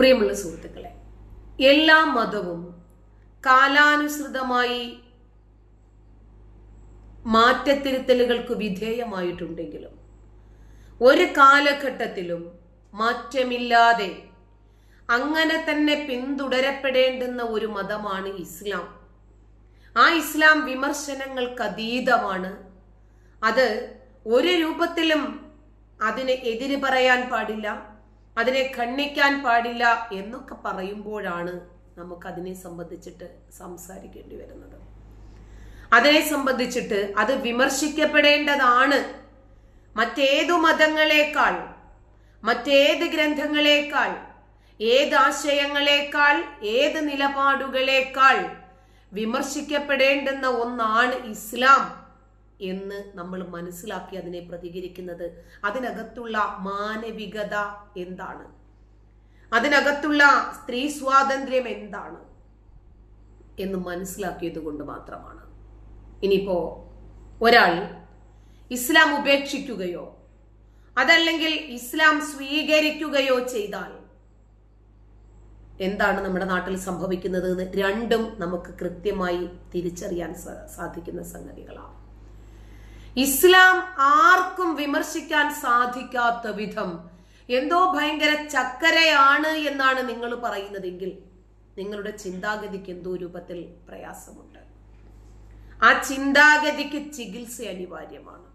പ്രിയമുള്ള സുഹൃത്തുക്കളെ എല്ലാ മതവും കാലാനുസൃതമായി മാറ്റത്തിരുത്തലുകൾക്ക് വിധേയമായിട്ടുണ്ടെങ്കിലും ഒരു കാലഘട്ടത്തിലും മാറ്റമില്ലാതെ അങ്ങനെ തന്നെ പിന്തുടരപ്പെടേണ്ടുന്ന ഒരു മതമാണ് ഇസ്ലാം. ആ ഇസ്ലാം വിമർശനങ്ങൾക്ക് അതീതമാണ് അത് ഒരു രൂപത്തിലും അതിന് എതിര് പറയാൻ പാടില്ല. അതിനെ ഖണ്ഡിക്കാൻ പാടില്ല എന്നൊക്കെ പറയുമ്പോഴാണ് നമുക്ക് അതിനെ സംബന്ധിച്ചിട്ട് സംസാരിക്കേണ്ടി വരുന്നത്. അതിനെ സംബന്ധിച്ചിട്ട് അത് വിമർശിക്കപ്പെടേണ്ടതാണ്. മറ്റേതു മതങ്ങളെക്കാൾ മറ്റേത് ഗ്രന്ഥങ്ങളെക്കാൾ ഏത് ആശയങ്ങളെക്കാൾ ഏത് നിലപാടുകളെക്കാൾ വിമർശിക്കപ്പെടേണ്ടുന്ന ഒന്നാണ് ഇസ്ലാം. എന്ന് നമ്മൾ മനസ്സിലാക്കി അതിനെ പ്രതികരിക്കുന്നത്. അതിനകത്തുള്ള മാനവികത എന്താണ്? അതിനകത്തുള്ള സ്ത്രീ സ്വാതന്ത്ര്യം എന്താണ് എന്ന് മനസ്സിലാക്കിയത് കൊണ്ട് മാത്രമാണ്. ഇനിയിപ്പോ ഒരാൾ ഇസ്ലാം ഉപേക്ഷിക്കുകയോ അതല്ലെങ്കിൽ ഇസ്ലാം സ്വീകരിക്കുകയോ ചെയ്താൽ എന്താണ് നമ്മുടെ നാട്ടിൽ സംഭവിക്കുന്നത് രണ്ടും നമുക്ക് കൃത്യമായി തിരിച്ചറിയാൻ സാധിക്കുന്ന സംഗതികളാണ്. ഇസ്ലാം ആർക്കും വിമർശിക്കാൻ സാധിക്കാത്ത വിധം എന്തോ ഭയങ്കര ചക്കരയാണ് എന്നാണ് നിങ്ങൾ പറയുന്നതെങ്കിൽ നിങ്ങളുടെ ചിന്താഗതിക്ക് എന്തോ രൂപത്തിൽ പ്രയാസമുണ്ട്. ആ ചിന്താഗതിക്ക് ചികിത്സ അനിവാര്യമാണ്.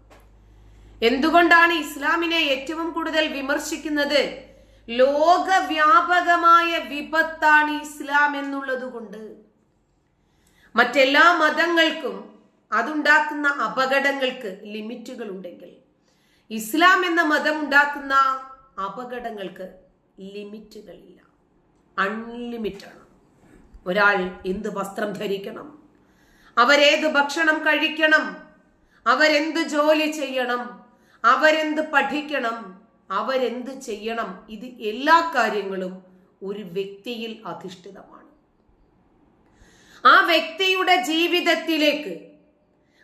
എന്തുകൊണ്ടാണ് ഇസ്ലാമിനെ ഏറ്റവും കൂടുതൽ വിമർശിക്കുന്നത്? ലോകവ്യാപകമായ വിപത്താണ് ഇസ്ലാം എന്നുള്ളത് കൊണ്ട്. മറ്റെല്ലാ മതങ്ങൾക്കും അതുണ്ടാക്കുന്ന അപകടങ്ങൾക്ക് ലിമിറ്റുകൾ ഉണ്ടെങ്കിൽ ഇസ്ലാം എന്ന മതം ഉണ്ടാക്കുന്ന അപകടങ്ങൾക്ക് ലിമിറ്റുകളില്ല. ആണ് ഒരാൾ എന്ത് വസ്ത്രം ധരിക്കണം? അവരേത് ഭക്ഷണം കഴിക്കണം? അവരെന്ത് ജോലി ചെയ്യണം? അവരെന്ത് പഠിക്കണം? അവരെന്ത് ചെയ്യണം? ഇത് എല്ലാ കാര്യങ്ങളും ഒരു വ്യക്തിയിൽ അധിഷ്ഠിതമാണ്. ആ വ്യക്തിയുടെ ജീവിതത്തിലേക്ക്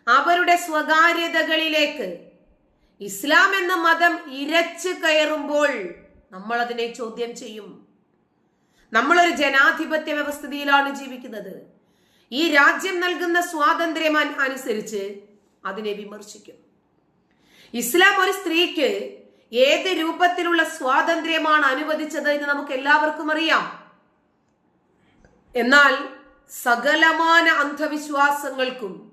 അവരുടെ സ്വകാര്യതകളിലേക്ക്. ഇസ്ലാം എന്ന മതം ഇരച്ചു കയറുമ്പോൾ നമ്മൾ അതിനെ ചോദ്യം ചെയ്യും. നമ്മളൊരു ജനാധിപത്യ വ്യവസ്ഥിതിയിലാണ് ജീവിക്കുന്നത്. ഈ രാജ്യം നൽകുന്ന സ്വാതന്ത്ര്യം അനുസരിച്ച് അതിനെ വിമർശിക്കും. ഇസ്ലാം ഒരു സ്ത്രീക്ക് ഏത് രൂപത്തിലുള്ള സ്വാതന്ത്ര്യമാണ് അനുവദിച്ചത് എന്ന് നമുക്ക് എല്ലാവർക്കും അറിയാം. എന്നാൽ സകലമാന അന്ധവിശ്വാസങ്ങൾക്കും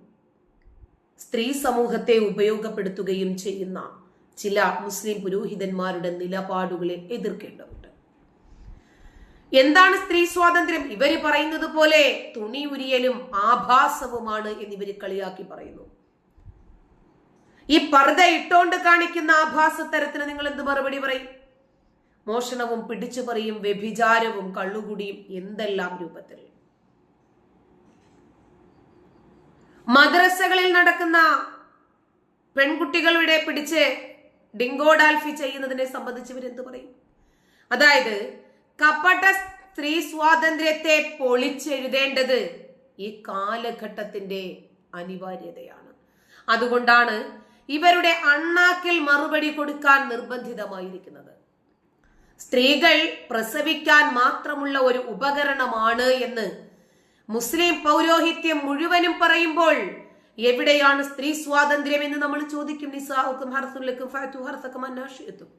സ്ത്രീ സമൂഹത്തെ ഉപയോഗപ്പെടുത്തുകയും ചെയ്യുന്ന ചില മുസ്ലിം പുരോഹിതന്മാരുടെ നിലപാടുകളെ എതിർക്കേണ്ടതുണ്ട്. എന്താണ് സ്ത്രീ സ്വാതന്ത്ര്യം? ഇവർ പറയുന്നത് പോലെ തുണി ഉരിയലും ആഭാസവുമാണ് എന്നിവര് കളിയാക്കി പറയുന്നു. ഈ പർദ്ദ ഇട്ടോണ്ട് കാണിക്കുന്ന ആഭാസത്തരത്തിന് നിങ്ങൾ എന്ത് മറുപടി പറയും? മോഷണവും പിടിച്ചുപറിയും വ്യഭിചാരവും കള്ളുകുടിയും എന്തെല്ലാം രൂപത്തിൽ? മദ്രസകളിൽ നടക്കുന്ന പെൺകുട്ടികളുടെ പിടിച്ച് ഡിങ്കോഡാൽഫി ചെയ്യുന്നതിനെ സംബന്ധിച്ച് ഇവരെന്ത് പറയും? അതായത് കപട സ്ത്രീ സ്വാതന്ത്ര്യത്തെ പൊളിച്ചെഴുതേണ്ടത് ഈ കാലഘട്ടത്തിന്റെ അനിവാര്യതയാണ്. അതുകൊണ്ടാണ് ഇവരുടെ അണ്ണാക്കിൽ മറുപടി കൊടുക്കാൻ നിർബന്ധിതമായിരിക്കുന്നത്. സ്ത്രീകൾ പ്രസവിക്കാൻ മാത്രമുള്ള ഒരു ഉപകരണമാണ് എന്ന് മുസ്ലിം പൗരോഹിത്യം മുഴുവനും പറയുമ്പോൾ എവിടെയാണ് സ്ത്രീ സ്വാതന്ത്ര്യം എന്ന് നമ്മൾ ചോദിക്കും നിസാഹുക്കും ഹർസുല്ലക്കും ഫാറ്റു ഹർസക്കും അന്നാഷിയത്തും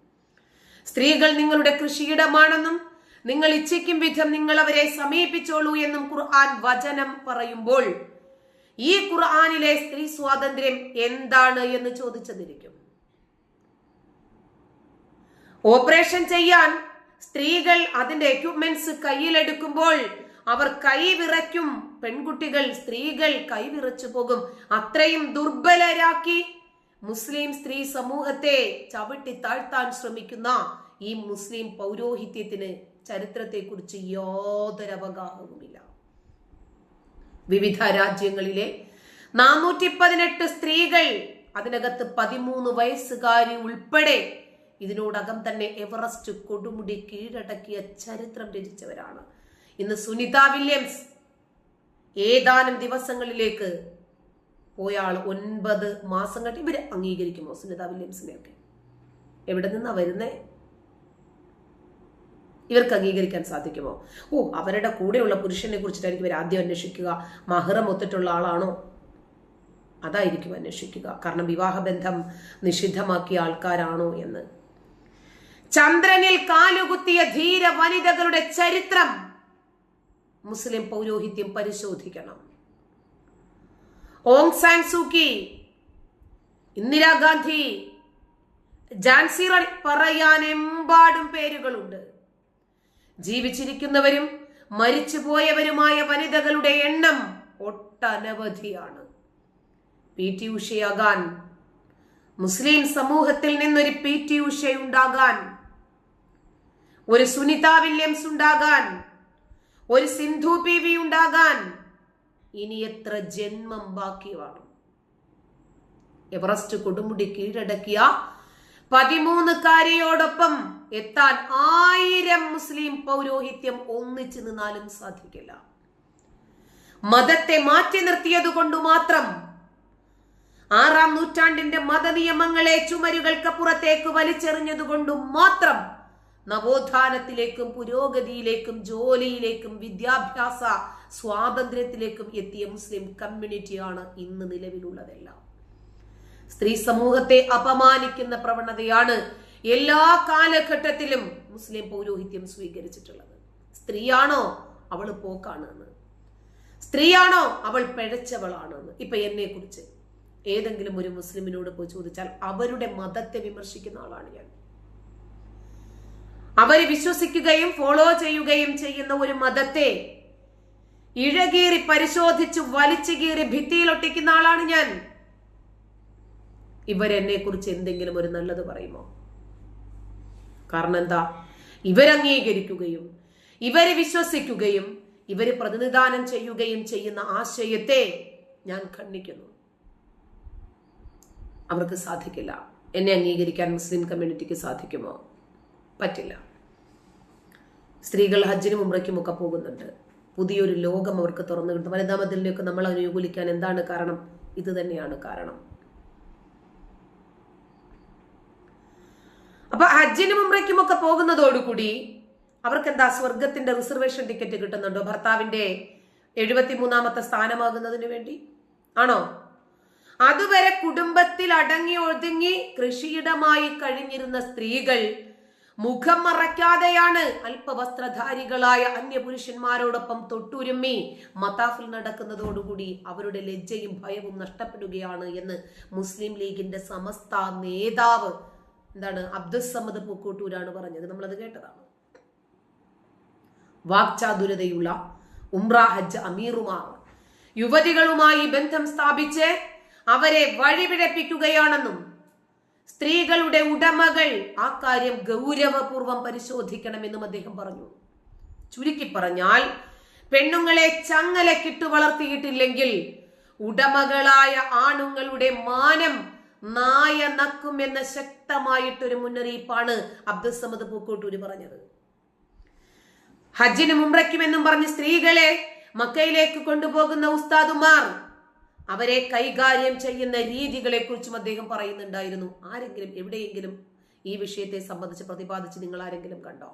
സ്ത്രീകൾ നിങ്ങളുടെ കൃഷിയിടമാണെന്നും നിങ്ങൾ ഇച്ഛയ്ക്കും വിധം നിങ്ങൾ അവരെ സമീപിച്ചോളൂ എന്നും ഖുർആൻ വചനം പറയുമ്പോൾ ഈ ഖുർആാനിലെ സ്ത്രീ സ്വാതന്ത്ര്യം എന്താണ് എന്ന് ചോദിച്ചതിരിക്കും. ഓപ്പറേഷൻ ചെയ്യാൻ സ്ത്രീകൾ അതിന്റെ എക്യുപ്മെന്റ്സ് കയ്യിലെടുക്കുമ്പോൾ അവർ കൈവിറയ്ക്കും പെൺകുട്ടികൾ സ്ത്രീകൾ കൈവിറച്ചു പോകും. അത്രയും ദുർബലരാക്കി മുസ്ലിം സ്ത്രീ സമൂഹത്തെ ചവിട്ടി താഴ്ത്താൻ ശ്രമിക്കുന്ന ഈ മുസ്ലിം പൗരോഹിത്യത്തിന് ചരിത്രത്തെക്കുറിച്ച് യാതൊരു അവഗാഹവുമില്ല. വിവിധ രാജ്യങ്ങളിലെ നാനൂറ്റി പതിനെട്ട് സ്ത്രീകൾ അതിനകത്ത് പതിമൂന്ന് വയസ്സുകാരി ഉൾപ്പെടെ ഇതിനോടകം തന്നെ എവറസ്റ്റ് കൊടുമുടി കീഴടക്കിയ ചരിത്രം രചിച്ചവരാണ്. ഇന്ന് സുനിത വില്യംസ് ഏതാനും ദിവസങ്ങളിലേക്ക് പോയാൾ ഒൻപത് മാസം കട്ടി ഇവർ അംഗീകരിക്കുമോ സുനിത വില്യംസിനെ ഒക്കെ എവിടെ നിന്നാ വരുന്നേ? ഇവർക്ക് അംഗീകരിക്കാൻ സാധിക്കുമോ? ഓ അവരുടെ കൂടെയുള്ള പുരുഷനെ കുറിച്ചിട്ടായിരിക്കും ഇവർ ആദ്യം അന്വേഷിക്കുക. മഹറം ഒത്തിട്ടുള്ള ആളാണോ? അതായിരിക്കും അന്വേഷിക്കുക. കാരണം വിവാഹബന്ധം നിഷിദ്ധമാക്കിയ ആൾക്കാരാണോ എന്ന്. ചന്ദ്രനിൽ കാലുകുത്തിയ ധീര വനിതകളുടെ ചരിത്രം. മുസ്ലിം പൗരോഹിത്യം പരിശോധിക്കണം. Aung San Suu Kyi Indira Gandhi Jhansi പറയാൻ എമ്പാടും പേരുകളുണ്ട്. ജീവിച്ചിരിക്കുന്നവരും മരിച്ചുപോയവരുമായ വനിതകളുടെ എണ്ണം ഒട്ടനവധിയാണ്. പി ടി ഉഷയാകാൻ മുസ്ലിം സമൂഹത്തിൽ നിന്നൊരു പി ടി ഉഷയുണ്ടാകാൻ ഒരു സുനിത വില്യംസ് ഉണ്ടാകാൻ ഒരു സിന്ധു പി വി ഉണ്ടാകാൻ ഇനി എത്ര ജന്മം ബാക്കിയാണ് എവറസ്റ്റ് കൊടുമുടി കീഴടക്കിയ പതിമൂന്നുകാരിയോടൊപ്പം എത്താൻ ആയിരം മുസ്ലിം പൗരോഹിത്യം ഒന്നിച്ചു നിന്നാലും സാധിക്കില്ല. മതത്തെ മാറ്റി നിർത്തിയത് കൊണ്ട് മാത്രം ആറാം നൂറ്റാണ്ടിന്റെ മതനിയമങ്ങളെ ചുമരുകൾക്കപ്പുറത്തേക്ക് വലിച്ചെറിഞ്ഞതുകൊണ്ട് മാത്രം നവോത്ഥാനത്തിലേക്കും പുരോഗതിയിലേക്കും ജോലിയിലേക്കും വിദ്യാഭ്യാസ സ്വാതന്ത്ര്യത്തിലേക്കും എത്തിയ മുസ്ലിം കമ്മ്യൂണിറ്റിയാണ് ഇന്ന് നിലവിലുള്ളതെല്ലാം. സ്ത്രീ സമൂഹത്തെ അപമാനിക്കുന്ന പ്രവണതയാണ് എല്ലാ കാലഘട്ടത്തിലും മുസ്ലിം പൗരോഹിത്യം സ്വീകരിച്ചിട്ടുള്ളത്. സ്ത്രീയാണോ അവൾ പോക്കാണെന്ന്? സ്ത്രീയാണോ അവൾ പിഴച്ചവളാണെന്ന്? ഇപ്പൊ എന്നെ കുറിച്ച് ഏതെങ്കിലും ഒരു മുസ്ലിമിനോട് പോയി ചോദിച്ചാൽ അവരുടെ മതത്തെ വിമർശിക്കുന്ന ആളാണ് ഞാൻ. അവർ വിശ്വസിക്കുകയും ഫോളോ ചെയ്യുകയും ചെയ്യുന്ന ഒരു മതത്തെ ഇഴകീറി പരിശോധിച്ച് വലിച്ചു കീറി ഭിത്തിയിലൊട്ടിക്കുന്ന ആളാണ് ഞാൻ. ഇവരെന്നെ കുറിച്ച് എന്തെങ്കിലും ഒരു നല്ലത് പറയുമോ? കാരണം എന്താ? ഇവരംഗീകരിക്കുകയും ഇവർ വിശ്വസിക്കുകയും ഇവർ പ്രതിനിധാനം ചെയ്യുകയും ചെയ്യുന്ന ആശയത്തെ ഞാൻ ഖണ്ഡിക്കുന്നു. അവർക്ക് സാധിക്കില്ല. എന്നെ അംഗീകരിക്കാൻ മുസ്ലിം കമ്മ്യൂണിറ്റിക്ക് സാധിക്കുമോ? പറ്റില്ല. സ്ത്രീകൾ ഹജ്ജിനും ഉമ്രയ്ക്കും ഒക്കെ പോകുന്നുണ്ട്. പുതിയൊരു ലോകം അവർക്ക് തുറന്നു കിട്ടും വനിതാമതിലിനെയൊക്കെ നമ്മൾ അനുകൂലിക്കാൻ എന്താണ് കാരണം? ഇത് തന്നെയാണ് കാരണം. അപ്പൊ ഹജ്ജിനും ഉമ്രയ്ക്കും ഒക്കെ പോകുന്നതോടുകൂടി അവർക്ക് എന്താ സ്വർഗത്തിന്റെ റിസർവേഷൻ ടിക്കറ്റ് കിട്ടുന്നുണ്ടോ? ഭർത്താവിന്റെ എഴുപത്തിമൂന്നാമത്തെ സ്ഥാനമാകുന്നതിന് വേണ്ടി? ആണോ? അതുവരെ കുടുംബത്തിൽ അടങ്ങി ഒതുങ്ങി കൃഷിയിടമായി കഴിഞ്ഞിരുന്ന സ്ത്രീകൾ മുഖം മറയ്ക്കാതെയാണ് അല്പവസ്ത്രധാരികളായ അന്യപുരുഷന്മാരോടൊപ്പം തൊട്ടുരുമ്മി. മതാഫിൽ നടക്കുന്നതോടുകൂടി അവരുടെ ലജ്ജയും ഭയവും നഷ്ടപ്പെടുകയാണ് എന്ന് മുസ്ലിം ലീഗിന്റെ സമസ്ത നേതാവ് എന്താണ് അബ്ദുസമ്മദ് പൂക്കോട്ടൂരാണ് പറഞ്ഞത്. നമ്മളത് കേട്ടതാണ്. വാക്ചാതുരതയുള്ള ഉംറ ഹജ്ജ് അമീറുമാർ യുവതികളുമായി ബന്ധം സ്ഥാപിച്ച് അവരെ വഴിപിഴപ്പിക്കുകയാണെന്നും സ്ത്രീകളുടെ ഉടമകൾ. ആ കാര്യം ഗൗരവപൂർവം പരിശോധിക്കണമെന്നും അദ്ദേഹം പറഞ്ഞു. ചുരുക്കി പറഞ്ഞാൽ പെണ്ണുങ്ങളെ ചങ്ങലക്കിട്ടു വളർത്തിയിട്ടില്ലെങ്കിൽ ഉടമകളായ ആണുങ്ങളുടെ മാനം നായ നക്കുമെന്ന ശക്തമായിട്ടൊരു മുന്നറിയിപ്പാണ് അബ്ദുസമദ് പൂക്കോട്ടൂര് പറഞ്ഞത്. ഹജ്ജിനും മുമ്പ്രയ്ക്കുമെന്നും പറഞ്ഞ് സ്ത്രീകളെ മക്കയിലേക്ക് കൊണ്ടുപോകുന്ന ഉസ്താദുമാർ അവരെ കൈകാര്യം ചെയ്യുന്ന രീതികളെ കുറിച്ചും അദ്ദേഹം പറയുന്നുണ്ടായിരുന്നു. ആരെങ്കിലും എവിടെയെങ്കിലും ഈ വിഷയത്തെ സംബന്ധിച്ച് പ്രതിപാദിച്ച് നിങ്ങൾ ആരെങ്കിലും കണ്ടോ?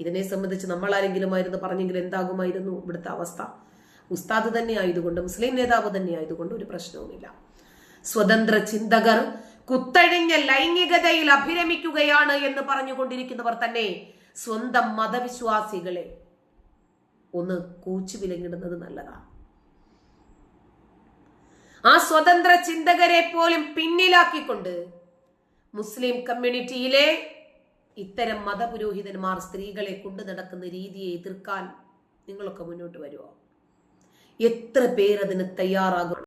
ഇതിനെ സംബന്ധിച്ച് നമ്മൾ ആരെങ്കിലും ആയിരുന്നു പറഞ്ഞെങ്കിൽ എന്താകുമായിരുന്നു ഇവിടുത്തെ അവസ്ഥ? ഉസ്താദ് തന്നെ ആയതുകൊണ്ട് മുസ്ലിം നേതാവ് തന്നെ ആയതുകൊണ്ട് ഒരു പ്രശ്നവുമില്ല. സ്വതന്ത്ര ചിന്തകർ കുത്തഴിഞ്ഞ ലൈംഗികതയിൽ അഭിരമിക്കുകയാണ് എന്ന് പറഞ്ഞുകൊണ്ടിരിക്കുന്നവർ തന്നെ സ്വന്തം മതവിശ്വാസികളെ ഒന്ന് കൂച്ചു വിലങ്ങിടുന്നത് നല്ലതാണ് ആ സ്വതന്ത്ര ചിന്തകരെ പോലും പിന്നിലാക്കിക്കൊണ്ട് മുസ്ലിം കമ്മ്യൂണിറ്റിയിലെ ഇത്തരം മതപുരോഹിതന്മാർ സ്ത്രീകളെ കൊണ്ടു നടക്കുന്ന രീതിയെ എതിർക്കാൻ നിങ്ങളൊക്കെ മുന്നോട്ട് വരുമോ എത്ര പേരതിന് തയ്യാറാകും?